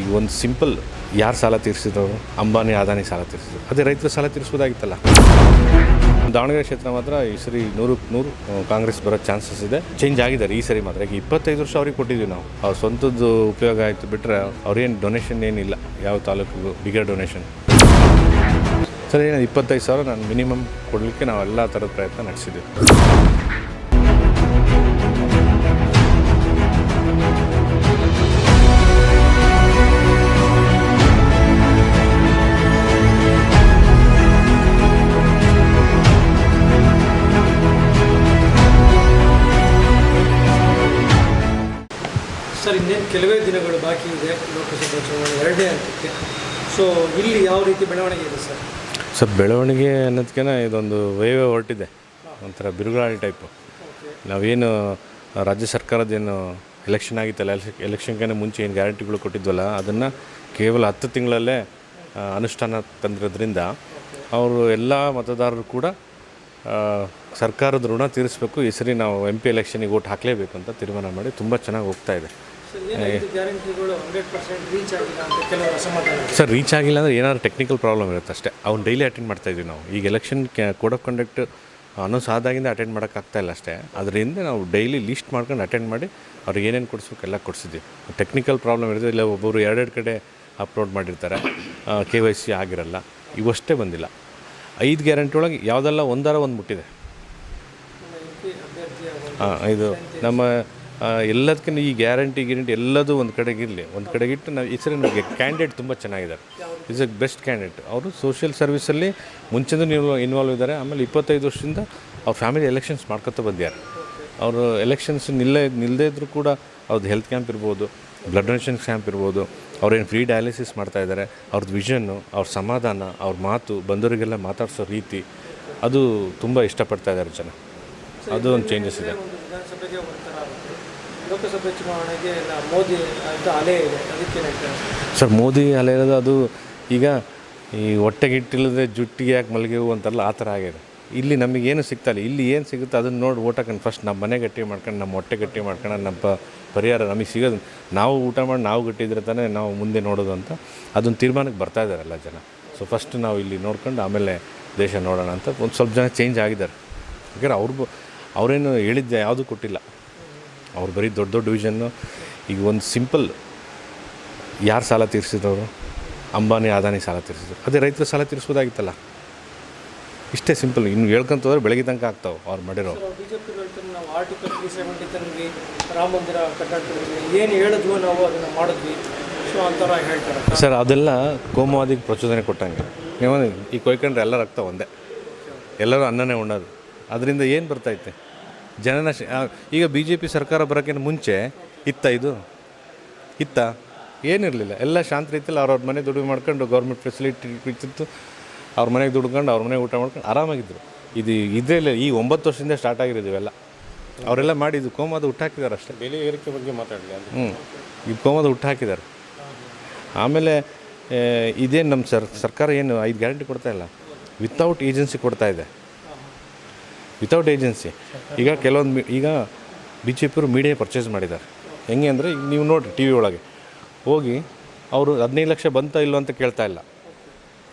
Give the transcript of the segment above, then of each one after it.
ಈಗ ಒಂದು ಸಿಂಪಲ್ ಯಾರು ಸಾಲ ತೀರಿಸಿದವರು ಅಂಬಾನಿ ಅದಾನಿ ಸಾಲ ತೀರಿಸಿದ್ರು. ಅದೇ ರೈತರು ಸಾಲ ತೀರಿಸ್ಬೋದಾಗಿತ್ತಲ್ಲ ದಾವಣಗೆರೆ ಕ್ಷೇತ್ರ ಮಾತ್ರ ಈ ಸರಿ ನೂರಕ್ಕೆ ನೂರು ಕಾಂಗ್ರೆಸ್ ಬರೋ ಚಾನ್ಸಸ್ ಇದೆ. ಚೇಂಜ್ ಆಗಿದ್ದಾರೆ ಈ ಸರಿ ಮಾತ್ರ. ಈಗ ಇಪ್ಪತ್ತೈದು ವರ್ಷ ಅವ್ರಿಗೆ ಕೊಟ್ಟಿದ್ದೀವಿ ನಾವು. ಅವ್ರ ಸ್ವಂತದ್ದು ಉಪಯೋಗ ಆಯಿತು ಬಿಟ್ಟರೆ ಅವ್ರೇನು ಡೊನೇಷನ್ ಏನಿಲ್ಲ. ಯಾವ ತಾಲೂಕಿಗೂ ಬಿಗರ್ ಡೊನೇಷನ್ ಸರಿ ಏನು ಇಪ್ಪತ್ತೈದು ಸಾವಿರ ನಾನು ಮಿನಿಮಮ್ ಕೊಡಲಿಕ್ಕೆ ನಾವು ಎಲ್ಲ ಥರದ ಪ್ರಯತ್ನ ನಡೆಸಿದ್ದೀವಿ. ಕೆಲವೇ ದಿನಗಳು ಬಾಕಿ ಇದೆ ಲೋಕಸಭಾ ಚುನಾವಣೆ ಎರಡನೇ ಹಂತಕ್ಕೆ. ಸೊ ಇಲ್ಲಿ ಯಾವ ರೀತಿ ಬೆಳವಣಿಗೆ ಇದೆ ಸರ್? ಸರ್, ಬೆಳವಣಿಗೆ ಅನ್ನೋದಕ್ಕಿಂತ ಇದೊಂದು ವೈವೇ ಹೊರಟಿದೆ. ಒಂಥರ ಬಿರುಗಾಳಿ ಟೈಪು ನಾವೇನು ರಾಜ್ಯ ಸರ್ಕಾರದೇನು ಎಲೆಕ್ಷನ್ ಆಗಿತ್ತಲ್ಲ ಎಲೆಕ್ಷನ್ಗೆ ಮುಂಚೆ ಏನು ಗ್ಯಾರಂಟಿಗಳು ಕೊಟ್ಟಿದ್ವಲ್ಲ, ಅದನ್ನು ಕೇವಲ ಹತ್ತು ತಿಂಗಳಲ್ಲೇ ಅನುಷ್ಠಾನ ತಂದಿರೋದ್ರಿಂದ ಅವರು ಎಲ್ಲ ಮತದಾರರು ಕೂಡ ಸರ್ಕಾರದ ಋಣ ತೀರಿಸಬೇಕು, ಈ ಸರಿ ನಾವು ಎಂ ಪಿ ಎಲೆಕ್ಷನಿಗೆ ಓಟ್ ಹಾಕಲೇಬೇಕು ಅಂತ ತೀರ್ಮಾನ ಮಾಡಿ ತುಂಬ ಚೆನ್ನಾಗಿ ಹೋಗ್ತಾ ಇದೆ. ಸರ್ ರೀಚ್ ಆಗಿಲ್ಲ ಅಂದರೆ ಏನಾದ್ರು ಟೆಕ್ನಿಕಲ್ ಪ್ರಾಬ್ಲಮ್ ಇರುತ್ತೆ ಅಷ್ಟೇ. ಅವ್ನು ಡೈಲಿ ಅಟೆಂಡ್ ಮಾಡ್ತಾ ಇದ್ವಿ ನಾವು. ಈಗ election code of conduct announce ಆದಾಗಿಂದ attend ಮಾಡೋಕ್ಕಾಗ್ತಾ ಇಲ್ಲ ಅಷ್ಟೇ. ಅದರಿಂದ ನಾವು ಡೈಲಿ ಲಿಸ್ಟ್ ಮಾಡ್ಕೊಂಡು ಅಟೆಂಡ್ ಮಾಡಿ ಅವ್ರಿಗೆ ಏನೇನು ಕೊಡಿಸ್ಬೇಕು ಎಲ್ಲ ಕೊಡಿಸಿದ್ವಿ. ಟೆಕ್ನಿಕಲ್ ಪ್ರಾಬ್ಲಮ್ ಇರುತ್ತೆ ಇಲ್ಲ ಒಬ್ಬರು ಎರಡೆರಡು ಕಡೆ ಅಪ್ಲೋಡ್ ಮಾಡಿರ್ತಾರೆ. ಕೆ ವೈ ಸಿ ಆಗಿರಲ್ಲ. ಇವಷ್ಟೇ ಬಂದಿಲ್ಲ. ಐದು ಗ್ಯಾರಂಟಿ ಒಳಗೆ ಯಾವುದೆಲ್ಲ ಒಂದಾರ ಒಂದು ಮುಟ್ಟಿದೆ. ಹಾಂ ಇದು ನಮ್ಮ ಎಲ್ಲದಕ್ಕಿಂತ ಈ ಗ್ಯಾರಂಟಿ ಗ್ಯಾರಂಟಿ ಎಲ್ಲದೂ ಒಂದು ಕಡೆಗಿರಲಿ ಒಂದು ಕಡೆಗಿಟ್ಟು ನಾವು ಈ ಸರಿ ನಮಗೆ ಕ್ಯಾಂಡಿಡೇಟ್ ತುಂಬ ಚೆನ್ನಾಗಿದ್ದಾರೆ. ಇಸ್ ಎ ಬೆಸ್ಟ್ ಕ್ಯಾಂಡಿಡೇಟ್ ಅವರು ಸೋಷಿಯಲ್ ಸರ್ವಿಸಲ್ಲಿ ಮುಂಚೆನೂ ನೀವು ಇನ್ವಾಲ್ವ್ ಇದ್ದಾರೆ. ಆಮೇಲೆ ಇಪ್ಪತ್ತೈದು ವರ್ಷದಿಂದ ಅವ್ರ ಫ್ಯಾಮಿಲಿ ಎಲೆಕ್ಷನ್ಸ್ ಮಾಡ್ಕೊತಾ ಬಂದಿದ್ದಾರೆ. ಅವರು ಎಲೆಕ್ಷನ್ಸ್ ನಿಲ್ಲೇ ನಿಲ್ಲದೇ ಇದ್ದರೂ ಕೂಡ ಅವ್ರದ್ದು ಹೆಲ್ತ್ ಕ್ಯಾಂಪ್ ಇರ್ಬೋದು ಬ್ಲಡ್ ಡೊನೇಷನ್ ಕ್ಯಾಂಪ್ ಇರ್ಬೋದು ಅವ್ರೇನು ಫ್ರೀ ಡಯಾಲಿಸಿಸ್ ಮಾಡ್ತಾ ಇದ್ದಾರೆ. ಅವ್ರದ್ದು ವಿಷನ್ನು ಅವ್ರ ಸಮಾಧಾನ, ಅವ್ರ ಮಾತು, ಬಂದವರಿಗೆಲ್ಲ ಮಾತಾಡಿಸೋ ರೀತಿ ಅದು ತುಂಬ ಇಷ್ಟಪಡ್ತಾ ಇದ್ದಾರೆ ಜನ. ಅದು ಒಂದು ಚೇಂಜಸ್ ಇದೆ. ಲೋಕಸಭೆ ಚುನಾವಣೆಗೆ ಮೋದಿ ಅಂತ ಅಲೆ ಇದೆ. ಅದಕ್ಕೆ ಸರ್, ಮೋದಿ ಅಲೆ ಇರೋದು ಅದು ಈಗ ಈ ಹೊಟ್ಟೆಗಿಟ್ಟಿಲ್ಲದೆ ಜುಟ್ಟಿಗೆ ಯಾಕೆ ಮಲಗಿವು ಅಂತೆಲ್ಲ ಆ ಥರ ಆಗಿದೆ. ಇಲ್ಲಿ ನಮಗೇನು ಸಿಗ್ತಾಯಿಲ್ಲ ಇಲ್ಲಿ. ಏನು ಸಿಗುತ್ತೆ ಅದನ್ನು ನೋಡಿ ಊಟ ಫಸ್ಟ್ ನಮ್ಮ ಮನೆ ಗಟ್ಟಿ ಮಾಡ್ಕೊಂಡು, ನಮ್ಮ ಹೊಟ್ಟೆ ಗಟ್ಟಿ ಮಾಡ್ಕೊಂಡು, ನಮ್ಮ ಪರಿಹಾರ ನಮಗೆ ಸಿಗೋದು. ನಾವು ಊಟ ಮಾಡಿ ನಾವು ಗಟ್ಟಿದ್ರೆ ತಾನೇ ನಾವು ಮುಂದೆ ನೋಡೋದು ಅಂತ ಅದೊಂದು ತೀರ್ಮಾನಕ್ಕೆ ಬರ್ತಾ ಇದ್ದಾರೆ ಎಲ್ಲ ಜನ. ಸೊ ಫಸ್ಟ್ ನಾವು ಇಲ್ಲಿ ನೋಡ್ಕೊಂಡು ಆಮೇಲೆ ದೇಶ ನೋಡೋಣ ಅಂತ ಒಂದು ಸ್ವಲ್ಪ ಜನ ಚೇಂಜ್ ಆಗಿದ್ದಾರೆ. ಯಾಕಂದ್ರೆ ಅವ್ರಿಗೂ ಅವರೇನು ಹೇಳಿದ್ದೆ ಯಾವುದೂ ಕೊಟ್ಟಿಲ್ಲ. ಅವ್ರು ಬರೀ ದೊಡ್ಡ ದೊಡ್ಡ ವಿಷನ್ನು ಈಗ ಒಂದು ಸಿಂಪಲ್ ಯಾರು ಸಾಲ ತೀರಿಸಿದವರು? ಅಂಬಾನಿ ಅದಾನಿ ಸಾಲ ತೀರಿಸಿದ್ರು. ಅದೇ ರೈತರು ಸಾಲ ತೀರಿಸ್ಬೋದಾಗಿತ್ತಲ್ಲ. ಇಷ್ಟೇ ಸಿಂಪಲ್ ಇನ್ನು ಹೇಳ್ಕೊಂತ ಹೋದ್ರೆ ಬೆಳಗ್ಗೆ ತನಕ ಆಗ್ತಾವೆ ಅವ್ರು ಮಾಡಿರೋ. ಬಿ ಜೆ ನಾವು ಆರ್ಟಿಕಲ್ ತ್ರೀ ಸೆವೆಂಟಿ ತಂದ್ವಿ ರಾಮ ಮಂದಿರ ಕಟ್ಟಡ್ತೀವಿ ಏನು ಹೇಳಿದ್ವೋ ನಾವು ಅದನ್ನು ಮಾಡಿದ್ವಿ. ಸೊ ಅಂತರ ಹೇಳ್ತಾರೆ. ಸರ್ ಅದೆಲ್ಲ ಕೋಮವಾದಿಗೆ ಪ್ರಚೋದನೆ ಕೊಟ್ಟಂಗೆ. ನೀವು ಈ ಕೊಯ್ಕೊಂಡ್ರೆ ಎಲ್ಲ ಆಗ್ತಾವೆ ಒಂದೇ. ಎಲ್ಲರೂ ಅನ್ನನೇ ಉಣ್ಣೋದು. ಅದರಿಂದ ಏನು ಬರ್ತೈತೆ ಜನನ ಈಗ ಬಿ ಜೆ ಪಿ ಸರ್ಕಾರ ಬರೋಕ್ಕಿಂತ ಮುಂಚೆ ಇತ್ತ ಇದು? ಇತ್ತ? ಏನಿರಲಿಲ್ಲ. ಎಲ್ಲ ಶಾಂತ ರೀತಿಯಲ್ಲಿ ಅವ್ರವ್ರ ಮನೆ ದುಡಿಮೆ ಮಾಡ್ಕೊಂಡು ಗೌರ್ಮೆಂಟ್ ಫೆಸಿಲಿಟಿ ಇರ್ತಿತ್ತು ಅವ್ರ ಮನೆಗೆ ದುಡ್ಕೊಂಡು ಅವ್ರ ಮನೆಗೆ ಊಟ ಮಾಡ್ಕೊಂಡು ಆರಾಮಾಗಿದ್ದರು ಇದು ಇದರಲ್ಲಿ ಈ ಒಂಬತ್ತು ವರ್ಷದಿಂದ ಸ್ಟಾರ್ಟ್ ಆಗಿರೋದು ಇವೆಲ್ಲ. ಅವರೆಲ್ಲ ಮಾಡಿದ್ದು ಕೋಮದ ಹುಟ್ಟಾಕಿದ್ದಾರೆ ಅಷ್ಟೇ. ಬೆಲೆ ಏರಿಕೆ ಬಗ್ಗೆ ಮಾತಾಡಲಿ ಹ್ಞೂ ಈ ಕೋಮದ ಹುಟ್ಟಾಕಿದ್ದಾರೆ ಆಮೇಲೆ ಇದೇನು ನಮ್ಮ ಸರ್ ಸರ್ಕಾರ ಏನು ಐದು ಗ್ಯಾರಂಟಿ ಕೊಡ್ತಾಯಿಲ್ಲ ವಿತೌಟ್ ಏಜೆನ್ಸಿ ಕೊಡ್ತಾ ಇದೆ. ವಿತೌಟ್ ಏಜೆನ್ಸಿ ಈಗ ಕೆಲವೊಂದು ಈಗ ಬಿ ಜೆ ಪಿಯವರು ಮೀಡಿಯಾ ಪರ್ಚೇಸ್ ಮಾಡಿದ್ದಾರೆ. ಹೆಂಗೆ ಅಂದರೆ ನೀವು ನೋಡಿರಿ ಟಿ ವಿ ಒಳಗೆ. ಹೋಗಿ ಅವರು ಹದಿನೈದು ಲಕ್ಷ ಬಂತಾ ಇಲ್ಲೋ ಅಂತ ಕೇಳ್ತಾ ಇಲ್ಲ.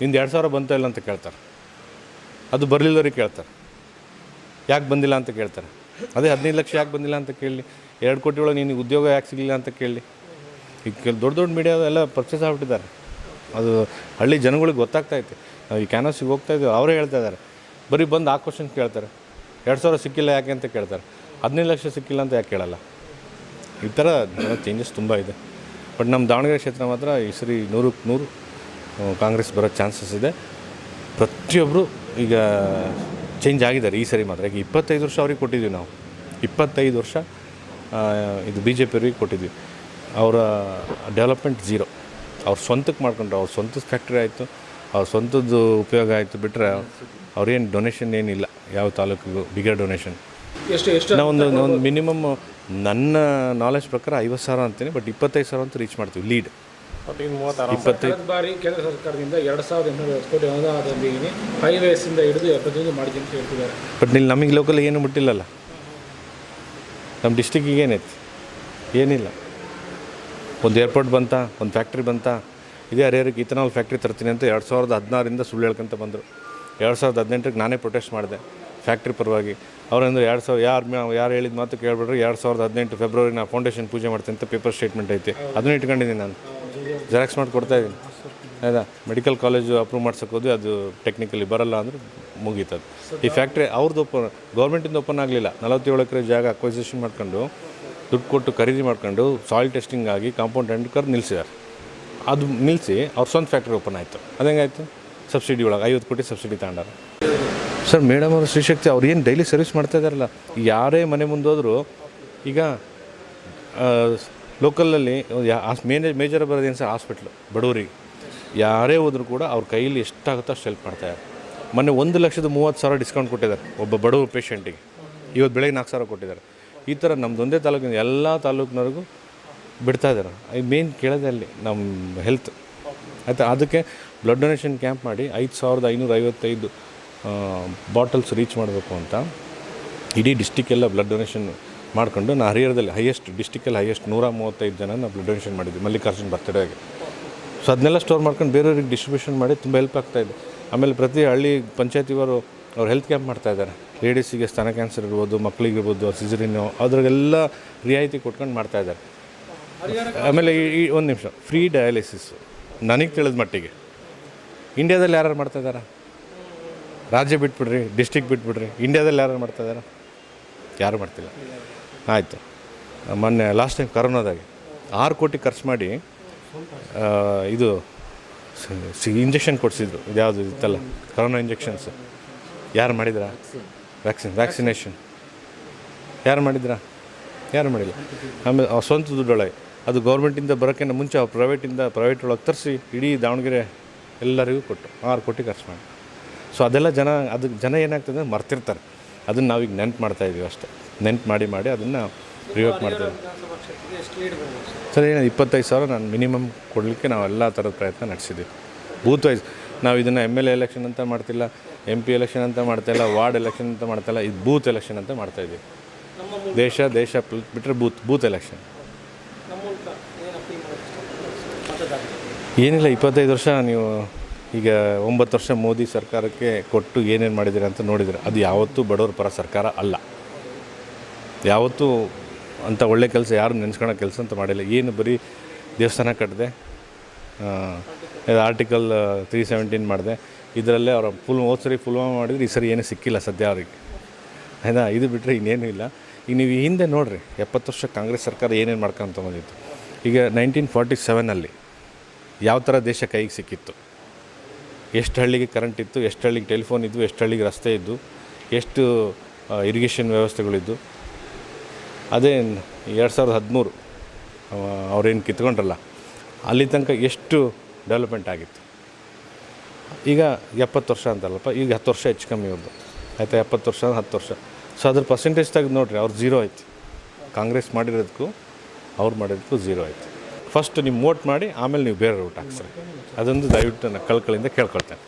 ನಿಂದು ಎರಡು ಸಾವಿರ ಬಂತಾ ಇಲ್ಲ ಅಂತ ಕೇಳ್ತಾರೆ. ಅದು ಬರಲಿಲ್ಲವ್ರಿಗೆ ಕೇಳ್ತಾರೆ. ಯಾಕೆ ಬಂದಿಲ್ಲ ಅಂತ ಕೇಳ್ತಾರೆ. ಅದೇ ಹದಿನೈದು ಲಕ್ಷ ಯಾಕೆ ಬಂದಿಲ್ಲ ಅಂತ ಕೇಳಿ, ಎರಡು ಕೋಟಿ ಒಳಗೆ ನಿನಗೆ ಉದ್ಯೋಗ ಯಾಕೆ ಸಿಗಲಿಲ್ಲ ಅಂತ ಕೇಳಿ. ಈಗ ದೊಡ್ಡ ದೊಡ್ಡ ಮೀಡಿಯಾ ಎಲ್ಲ ಪರ್ಚೇಸ್ ಆಗ್ಬಿಟ್ಟಿದ್ದಾರೆ. ಅದು ಹಳ್ಳಿ ಜನಗಳಿಗೆ ಗೊತ್ತಾಗ್ತಾ ಐತೆ. ಈ ಕ್ಯಾನಸಿಗೆ ಹೋಗ್ತಾ ಇದ್ದೀವಿ ಅವರೇ ಹೇಳ್ತಾ ಇದ್ದಾರೆ. ಬರೀ ಬಂದು ಆ ಕ್ವಶನ್ ಕೇಳ್ತಾರೆ. ಎರಡು ಸಾವಿರ ಸಿಕ್ಕಿಲ್ಲ ಯಾಕೆ ಅಂತ ಕೇಳ್ತಾರೆ. ಹದಿನೈದು ಲಕ್ಷ ಸಿಕ್ಕಿಲ್ಲ ಅಂತ ಯಾಕೆ ಕೇಳಲ್ಲ. ಈ ಥರ ಚೇಂಜಸ್ ತುಂಬ ಇದೆ. ಬಟ್ ನಮ್ಮ ದಾವಣಗೆರೆ ಕ್ಷೇತ್ರ ಮಾತ್ರ ಈ ಸರಿ ನೂರಕ್ಕೆ ನೂರು ಕಾಂಗ್ರೆಸ್ ಬರೋ ಚಾನ್ಸಸ್ ಇದೆ. ಪ್ರತಿಯೊಬ್ಬರು ಈಗ ಚೇಂಜ್ ಆಗಿದ್ದಾರೆ ಈ ಸರಿ ಮಾತ್ರ. ಈಗ ಇಪ್ಪತ್ತೈದು ವರ್ಷ ಅವ್ರಿಗೆ ಕೊಟ್ಟಿದ್ವಿ ನಾವು. ಇಪ್ಪತ್ತೈದು ವರ್ಷ ಇದು ಬಿ ಜೆ ಪಿಯವ್ರಿಗೆ ಕೊಟ್ಟಿದ್ವಿ ಅವರ ಡೆವಲಪ್ಮೆಂಟ್ ಜೀರೋ ಅವ್ರ ಸ್ವಂತಕ್ಕೆ ಮಾಡ್ಕೊಂಡ್ರು. ಅವ್ರ ಸ್ವಂತದ ಫ್ಯಾಕ್ಟ್ರಿ ಆಯಿತು. ಅವ್ರ ಸ್ವಂತದ್ದು ಉಪಯೋಗ ಆಯಿತು ಬಿಟ್ಟರೆ ಅವ್ರೇನು ಡೊನೇಷನ್ ಏನಿಲ್ಲ. ಯಾವ ತಾಲೂಕಿಗೂ ಬಿಗರ್ ಡೊನೇಷನ್ ಎಷ್ಟು ಎಷ್ಟು ನಾವು ಒಂದು ಮಿನಿಮಮ್ ನನ್ನ ನಾಲೆಜ್ ಪ್ರಕಾರ ಐವತ್ತು ಸಾವಿರ ಅಂತೀನಿ ಬಟ್ ಇಪ್ಪತ್ತೈದು ಸಾವಿರ ಅಂತ ರೀಚ್ ಮಾಡ್ತೀವಿ ಲೀಡ್ ಇಪ್ಪತ್ತೈದು ಬಾರಿ ಕೇಂದ್ರ ಸರ್ಕಾರದಿಂದ ಎರಡು ಸಾವಿರದ ಎಂಟುನೂರ ಕೋಟಿ ಅನುದಾನದೊಂದಿಗೆ ಹೈವೇಸಿಂದ ಹಿಡಿದು ಪ್ರತಿಯೊಂದು ಮಾಡಿದೆ ಅಂತ ಹೇಳ್ತಿದ್ದಾರೆ. ಬಟ್ ಇಲ್ಲಿ ನಮಗೆ ಲೋಕಲ್ ಏನು ಮುಟ್ಟಿಲ್ಲಲ್ಲ ನಮ್ಮ ಡಿಸ್ಟಿಕ್ಕಿಗೆ ಏನೈತಿ ಏನಿಲ್ಲ. ಒಂದು ಏರ್ಪೋರ್ಟ್ ಬಂತ ಒಂದು ಫ್ಯಾಕ್ಟ್ರಿ ಬಂತ ಇದೇ ಹರಿಹರಕ್ಕೆ ಇಥನಾಲ್ ಫ್ಯಾಕ್ಟ್ರಿ ತರ್ತೀನಿ ಅಂತ ಎರಡು ಸಾವಿರದ ಹದಿನಾರರಿಂದ ಸುಳ್ಳು ಹೇಳ್ಕೊಂತ ಬಂದರು. ಎರಡು ಸಾವಿರದ ಹದಿನೆಂಟಕ್ಕೆ ನಾನೇ ಪ್ರೊಟೆಸ್ಟ್ ಮಾಡಿದೆ ಫ್ಯಾಕ್ಟ್ರಿ ಪರವಾಗಿ. ಅವರಂದ್ರೆ ಎರಡು ಸಾವಿರ, ಯಾರು ಯಾರು ಹೇಳಿದ ಮಾತು ಕೇಳ್ಬಿಟ್ರೆ ಎರಡು ಸಾವಿರದ ಹದಿನೆಂಟು ಫೆಬ್ರವರಿ ನಾ ಫೌಂಡೇಶನ್ ಪೂಜೆ ಮಾಡ್ತೀನಿ ಅಂತ ಪೇಪರ್ ಸ್ಟೇಟ್ಮೆಂಟ್ ಐತಿ. ಅದನ್ನ ಇಟ್ಕೊಂಡಿದ್ದೀನಿ ನಾನು. ಜೆರಾಕ್ಸ್ ಮಾಡಿ ಕೊಡ್ತಾ ಇದ್ದೀನಿ. ಆಯ್ತಾ? ಮೆಡಿಕಲ್ ಕಾಲೇಜು ಅಪ್ರೂವ್ ಮಾಡ್ಸೋಕೋದು ಅದು ಟೆಕ್ನಿಕಲಿ ಬರಲ್ಲ ಅಂದರೆ ಮುಗೀತದು. ಈ ಫ್ಯಾಕ್ಟ್ರಿ ಅವ್ರದ್ದು ಓಪನ್ ಗೌರ್ಮೆಂಟಿಂದ ಓಪನ್ ಆಗಲಿಲ್ಲ. ನಲವತ್ತೇಳು ಎಕರೆ ಜಾಗ ಅಕ್ವೈಸೇಷನ್ ಮಾಡ್ಕೊಂಡು, ದುಡ್ಡು ಕೊಟ್ಟು ಖರೀದಿ ಮಾಡ್ಕೊಂಡು ಸಾಯಿಲ್ ಟೆಸ್ಟಿಂಗ್ ಆಗಿ ಕಾಂಪೌಂಡ್ ಎಂಡ್ ಕರ್ ನಿಲ್ಲಿಸಿದ್ದಾರೆ ಅದು ನಿಲ್ಲಿಸಿ ಅವ್ರ ಸ್ವಂತ ಫ್ಯಾಕ್ಟ್ರಿ ಓಪನ್ ಆಯಿತು. ಅದು ಹೆಂಗಾಯ್ತು? ಸಬ್ಸಿಡಿ ಒಳಗೆ, ಐವತ್ತು ಕೋಟಿ ಸಬ್ಸಿಡಿ ತಗೊಂಡಾರ. ಸರ್, ಮೇಡಮ್ ಅವರು ಶ್ರೀಶಕ್ತಿ ಅವ್ರು ಏನು ಡೈಲಿ ಸರ್ವಿಸ್ ಮಾಡ್ತಾ ಇದ್ದಾರಲ್ಲ ಯಾರೇ ಮನೆ ಮುಂದೆ ಹೋದ್ರು ಈಗ ಲೋಕಲಲ್ಲಿ ಮೇನೇ ಮೇಜರ್ ಬರೋದೇನು ಸರ್? ಹಾಸ್ಪಿಟ್ಲು ಬಡವರಿಗೆ. ಯಾರೇ ಹೋದ್ರು ಕೂಡ ಅವ್ರ ಕೈಯಲ್ಲಿ ಎಷ್ಟಾಗುತ್ತೋ ಅಷ್ಟು ಹೆಲ್ಪ್ ಮಾಡ್ತಾರೆ ಮೊನ್ನೆ ಒಂದು ಲಕ್ಷದ ಮೂವತ್ತು ಸಾವಿರ ಡಿಸ್ಕೌಂಟ್ ಕೊಟ್ಟಿದ್ದಾರೆ ಒಬ್ಬ ಬಡವ ಪೇಷಂಟಿಗೆ ಇವತ್ತು ಬೆಳಗ್ಗೆ ನಾಲ್ಕು ಸಾವಿರ ಕೊಟ್ಟಿದ್ದಾರೆ. ಈ ಥರ ನಮ್ಮದೊಂದೇ ತಾಲೂಕಿನ ಎಲ್ಲ ತಾಲೂಕಿನವ್ರಿಗೂ ಬಿಡ್ತಾ ಇದ್ದಾರೆ ಮೇನ್ ಕೇಳೋದೇ ಅಲ್ಲಿ ನಮ್ಮ ಹೆಲ್ತ್ ಆಯಿತಾ? ಅದಕ್ಕೆ ಬ್ಲಡ್ ಡೊನೇಷನ್ ಕ್ಯಾಂಪ್ ಮಾಡಿ ಐದು ಸಾವಿರದ ಐನೂರ ಐವತ್ತೈದು ಬಾಟಲ್ಸ್ ರೀಚ್ ಮಾಡಬೇಕು ಅಂತ. ಇಡೀ ಡಿಸ್ಟಿಕ್ಕೆಲ್ಲ ಬ್ಲಡ್ ಡೊನೇಷನ್ ಮಾಡಿಕೊಂಡು ನಾನು ಹರಿಹರದಲ್ಲಿ ಹೈಯೆಸ್ಟ್ ಡಿಸ್ಟಿಕ್ಕಲ್ಲಿ ಹೈಯೆಸ್ಟ್ ನೂರ ಮೂವತ್ತೈದು ಜನ ನಾವು ಬ್ಲಡ್ ಡೊನೇಷನ್ ಮಾಡಿದ್ವಿ, ಮಲ್ಲಿಕಾರ್ಜುನ್ ಬರ್ತಡೇಗೆ ಸೊ ಅದನ್ನೆಲ್ಲ ಸ್ಟೋರ್ ಮಾಡ್ಕೊಂಡು ಬೇರೆಯವ್ರಿಗೆ ಡಿಸ್ಟ್ರಿಬ್ಯೂಷನ್ ಮಾಡಿ ತುಂಬ ಹೆಲ್ಪ್ ಆಗ್ತಾಯಿದೆ ಆಮೇಲೆ ಪ್ರತಿ ಹಳ್ಳಿ ಪಂಚಾಯತಿಯವರು ಅವ್ರು ಹೆಲ್ತ್ ಕ್ಯಾಂಪ್ ಮಾಡ್ತಾ ಇದ್ದಾರೆ. ಲೇಡೀಸಿಗೆ ಸ್ತನ ಕ್ಯಾನ್ಸರ್ ಇರ್ಬೋದು ಮಕ್ಕಳಿಗಿರ್ಬೋದು ಸಿಜರಿನೋ ಅದ್ರಾಗೆಲ್ಲ ರಿಯಾಯಿತಿ ಕೊಟ್ಕೊಂಡು ಮಾಡ್ತಾ ಇದ್ದಾರೆ. ಆಮೇಲೆ ಈ ಒಂದು ನಿಮಿಷ ಫ್ರೀ ಡಯಾಲಿಸಿಸ್ ನನಗೆ ತಿಳಿದ ಮಟ್ಟಿಗೆ. ಇಂಡಿಯಾದಲ್ಲಿ ಯಾರು ಮಾಡ್ತಾ ಇದ್ದಾರೆ ರಾಜ್ಯ ಬಿಟ್ಬಿಡ್ರಿ ಡಿಸ್ಟಿಕ್ ಬಿಟ್ಬಿಡ್ರಿ ಇಂಡಿಯಾದಲ್ಲಿ ಯಾರು ಮಾಡ್ತಾ ಇದ್ದಾರೆ ಯಾರು ಮಾಡ್ತಿಲ್ಲ. ಆಯಿತು. ಮೊನ್ನೆ ಲಾಸ್ಟ್ ಟೈಮ್ ಕರೋನಾದಾಗೆ ಆರು ಕೋಟಿ ಖರ್ಚು ಮಾಡಿ ಇದು ಇಂಜೆಕ್ಷನ್ ಕೊಡಿಸಿದ್ರು. ಇದ್ಯಾವುದು ಇತ್ತಲ್ಲ? ಕರೋನಾ ಇಂಜೆಕ್ಷನ್ಸ್ ಯಾರು ಮಾಡಿದ್ರ? ವ್ಯಾಕ್ಸಿನ್ ವ್ಯಾಕ್ಸಿನೇಷನ್ ಯಾರು ಮಾಡಿದ್ರಾ? ಯಾರು ಮಾಡಿಲ್ಲ. ಆಮೇಲೆ ಸ್ವಂತ ದುಡ್ಡೊಳಗೆ ಅದು ಗೌರ್ಮೆಂಟಿಂದ ಬರೋಕ್ಕಿಂತ ಮುಂಚೆ ಪ್ರೈವೇಟಿಂದ ಪ್ರೈವೇಟ್ ಒಳಗೆ ತರಿಸಿ ಇಡೀ ದಾವಣಗೆರೆ ಎಲ್ಲರಿಗೂ ಕೊಟ್ಟು ಆರು ಕೋಟಿ ಖರ್ಚು ಮಾಡಿ. ಸೊ ಅದೆಲ್ಲ ಜನ ಅದಕ್ಕೆ ಜನ ಏನಾಗ್ತದೆ ಮರ್ತಿರ್ತಾರೆ. ಅದನ್ನು ನಾವೀಗ ನೆನ್ಪು ಮಾಡ್ತಾ ಇದೀವಿ ಅಷ್ಟೇ. ನೆನ್ಪು ಮಾಡಿ ಮಾಡಿ ಅದನ್ನು ರಿವೋಕ್ ಮಾಡ್ತೇವೆ ಸರ್? ಏನು ಇಪ್ಪತ್ತೈದು ಸಾವಿರ ನಾನು ಮಿನಿಮಮ್ ಕೊಡಲಿಕ್ಕೆ ನಾವು ಎಲ್ಲ ಥರದ ಪ್ರಯತ್ನ ನಡೆಸಿದ್ದೀವಿ. ಬೂತ್ ವೈಸ್ ನಾವು ಇದನ್ನು ಎಂ ಎಲ್ ಎ ಎಲೆಕ್ಷನ್ ಅಂತ ಮಾಡ್ತಿಲ್ಲ ಎಂ ಪಿ ಎಲೆಕ್ಷನ್ ಅಂತ ಮಾಡ್ತಾಯಿಲ್ಲ ವಾರ್ಡ್ ಎಲೆಕ್ಷನ್ ಅಂತ ಮಾಡ್ತಾಯಿಲ್ಲ ಇದು ಬೂತ್ ಎಲೆಕ್ಷನ್ ಅಂತ ಮಾಡ್ತಾಯಿದ್ದೀವಿ ನಮ್ಮ ಮೂಲಕ. ದೇಶ ದೇಶ ಬಿಟ್ಟರೆ ಬೂತ್ ಬೂತ್ ಎಲೆಕ್ಷನ್ ಏನಿಲ್ಲ, ಇಪ್ಪತ್ತೈದು ವರ್ಷ ನೀವು ಈಗ ಒಂಬತ್ತು ವರ್ಷ ಮೋದಿ ಸರ್ಕಾರಕ್ಕೆ ಕೊಟ್ಟು ಏನೇನು ಮಾಡಿದ್ದೀರಿ ಅಂತ ನೋಡಿದರೆ, ಅದು ಯಾವತ್ತೂ ಬಡವರ ಪರ ಸರ್ಕಾರ ಅಲ್ಲ. ಯಾವತ್ತೂ ಅಂಥ ಒಳ್ಳೆ ಕೆಲಸ ಯಾರು ನೆನೆಸ್ಕೊಳ್ಳೋ ಕೆಲಸ ಅಂತ ಮಾಡಿಲ್ಲ. ಏನು ಬರೀ ದೇವಸ್ಥಾನ ಕಟ್ಟಿದೆ ಆರ್ಟಿಕಲ್ ತ್ರೀ ಸೆವೆಂಟೀನ್ ಮಾಡಿದೆ. ಇದರಲ್ಲೇ ಅವರ ಫುಲ್ ಹೋದ ಸರಿ ಫುಲ್ವಾಮ ಮಾಡಿದ್ರೆ ಈ ಸರಿ ಏನೂ ಸಿಕ್ಕಿಲ್ಲ ಸದ್ಯ ಅವ್ರಿಗೆ. ಆಯ್ತಾ? ಇದು ಬಿಟ್ಟರೆ ಇನ್ನೇನು ಇಲ್ಲ. ಈಗ ನೀವು ಹಿಂದೆ ನೋಡಿರಿ, ಎಪ್ಪತ್ತು ವರ್ಷ ಕಾಂಗ್ರೆಸ್ ಸರ್ಕಾರ ಏನೇನು ಮಾಡ್ಕೊಂತ ಬಂದಿತ್ತು ಈಗ ನೈನ್ಟೀನ್ ಫಾರ್ಟಿ ಸೆವೆನಲ್ಲಿ ಯಾವ ಥರ ದೇಶ ಕೈಗೆ ಸಿಕ್ಕಿತ್ತು? ಎಷ್ಟು ಹಳ್ಳಿಗೆ ಕರೆಂಟ್ ಇತ್ತು, ಎಷ್ಟು ಹಳ್ಳಿಗೆ ಟೆಲಿಫೋನ್ ಇದ್ವು, ಎಷ್ಟು ಹಳ್ಳಿಗೆ ರಸ್ತೆ ಇದ್ದು ಎಷ್ಟು ಇರಿಗೇಷನ್ ವ್ಯವಸ್ಥೆಗಳಿದ್ದು ಅದೇ ಎರಡು ಸಾವಿರದ ಹದಿಮೂರು ಅವ್ರೇನು ಕಿತ್ಕೊಂಡ್ರಲ್ಲ, ಅಲ್ಲಿ ತನಕ ಎಷ್ಟು ಡೆವಲಪ್ಮೆಂಟ್ ಆಗಿತ್ತು? ಈಗ ಎಪ್ಪತ್ತು ವರ್ಷ ಅಂತಲ್ಲಪ್ಪ, ಈಗ ಹತ್ತು ವರ್ಷ ಹೆಚ್ಚು ಕಮ್ಮಿ ಇವ್ರದ್ದು ಆಯಿತಾ, ಎಪ್ಪತ್ತು ವರ್ಷ ಅಂದ್ರೆ ಹತ್ತು ವರ್ಷ. ಸೊ ಅದ್ರ ಪರ್ಸೆಂಟೇಜ್ ತೆಗೆದು ನೋಡಿರಿ, ಅವ್ರು ಝೀರೋ ಆಯ್ತು. ಕಾಂಗ್ರೆಸ್ ಮಾಡಿರೋದಕ್ಕೂ ಅವ್ರು ಮಾಡಿರೋದಕ್ಕೂ ಝೀರೋ ಆಯಿತು. ಫಸ್ಟ್ ನಿಮ್ಮ ವೋಟ್ ಮಾಡಿ ಆಮೇಲೆ ನೀವು ಬೇರೆ ರೂಟ್ ಹಾಕ್ಸ್ರಿ. ಅದೊಂದು ದಯವಿಟ್ಟು ನಾನು ಕಳ್ಕಳಿಂದ ಕೇಳ್ಕೊಳ್ತೇನೆ.